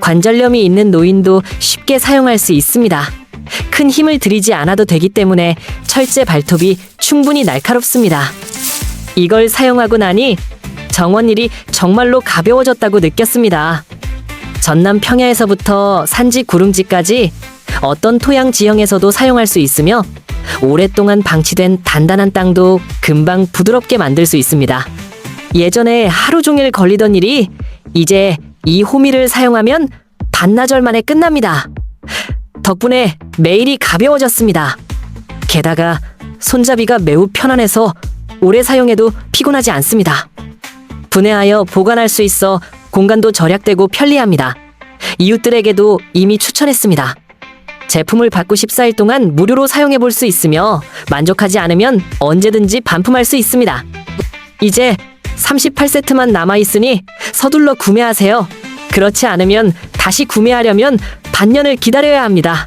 관절염이 있는 노인도 쉽게 사용할 수 있습니다. 큰 힘을 들이지 않아도 되기 때문에 철제 발톱이 충분히 날카롭습니다. 이걸 사용하고 나니 정원일이 정말로 가벼워졌다고 느꼈습니다. 전남 평야에서부터 산지 구릉지까지 어떤 토양 지형에서도 사용할 수 있으며 오랫동안 방치된 단단한 땅도 금방 부드럽게 만들 수 있습니다. 예전에 하루 종일 걸리던 일이 이제 이 호미를 사용하면 반나절 만에 끝납니다. 덕분에 매일이 가벼워졌습니다. 게다가 손잡이가 매우 편안해서 오래 사용해도 피곤하지 않습니다. 분해하여 보관할 수 있어 공간도 절약되고 편리합니다. 이웃들에게도 이미 추천했습니다. 제품을 받고 14일 동안 무료로 사용해 볼 수 있으며 만족하지 않으면 언제든지 반품할 수 있습니다. 이제 38세트만 남아 있으니 서둘러 구매하세요. 그렇지 않으면 다시 구매하려면 반년을 기다려야 합니다.